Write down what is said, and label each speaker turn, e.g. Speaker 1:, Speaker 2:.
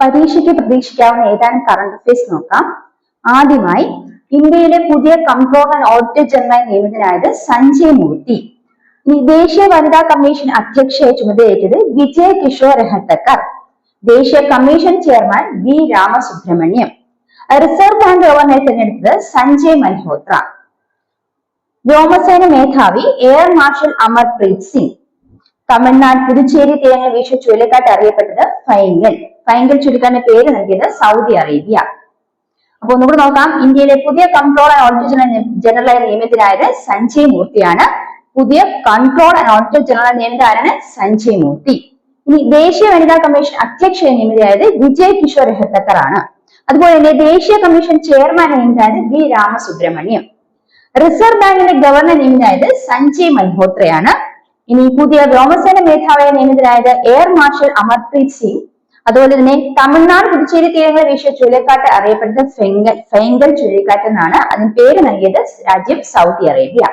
Speaker 1: പരീക്ഷയ്ക്ക് പ്രതീക്ഷിക്കാവുന്ന ഏതാനും current affairs നോക്കാം. ആദ്യമായി ഇന്ത്യയിലെ പുതിയ കൺട്രോളർ ആൻഡ് ഓഡിറ്റർ ജനറൽ നിയമിതനായത് സഞ്ജയ് മൂർത്തി. ദേശീയ വനിതാ കമ്മീഷൻ അധ്യക്ഷയെ ചുമതലയേറ്റത് വിജയ് കിഷോർ രഹത്തക്കർ. ദേശീയ commission chairman V Ramasubramaniam. Reserve bank ഗവർണറെ തിരഞ്ഞെടുത്തത് സഞ്ജയ് മൽഹോത്ര. വ്യോമസേന മേധാവി എയർ മാർഷൽ അമർപ്രീത് സിംഗ്. തമിഴ്നാട് പുതുച്ചേരി തീരങ്ങൾ വീശ ചുഴലിക്കാറ്റ് അറിയപ്പെട്ടത് ഫൈങ്കൽ ഫൈങ്കൽ ചുഴലിക്കാറ്റിന്റെ പേര് നൽകിയത് സൗദി അറേബ്യ. അപ്പൊ ഒന്നുകൂടി നോക്കാം. ഇന്ത്യയിലെ പുതിയ കൺട്രോൾ ആൻഡ് ഓഡിറ്റർ ജനറൽ ആയ നിയമിതനായത് സഞ്ജയ് മൂർത്തിയാണ്. പുതിയ കൺട്രോൾ ആൻഡ് ഓഡിറ്റർ ജനറൽ നിയമിത ആരാണ്? സഞ്ജയ് മൂർത്തി. ഇനി ദേശീയ വനിതാ കമ്മീഷൻ അധ്യക്ഷയെ നിയമിതയായത് വിജയ് കിഷോർ രഹത്തക്കർ ആണ്. അതുപോലെ തന്നെ ദേശീയ കമ്മീഷൻ ചെയർമാൻ നിയമിതനായത് വി രാമസുബ്രഹ്മണ്യം. റിസർവ് ബാങ്കിന്റെ ഗവർണർ നിയമിതനായത് സഞ്ജയ് മൽഹോത്രയാണ്. ഇനി പുതിയ വ്യോമസേന മേധാവിയെ നിയമിതനായത് എയർ മാർഷൽ അമർപ്രീത് സിംഗ്. അതുപോലെ തന്നെ തമിഴ്നാട് പുതുച്ചേരി തീരങ്ങളെ വീശിയ ചുഴലിക്കാറ്റ് അറിയപ്പെടുന്നത് ഫെങ്കൽ ഫെങ്കൽ ചുഴലിക്കാറ്റ് എന്നാണ്. അതിന് പേര് നൽകിയത് രാജ്യം സൗദി അറേബ്യ.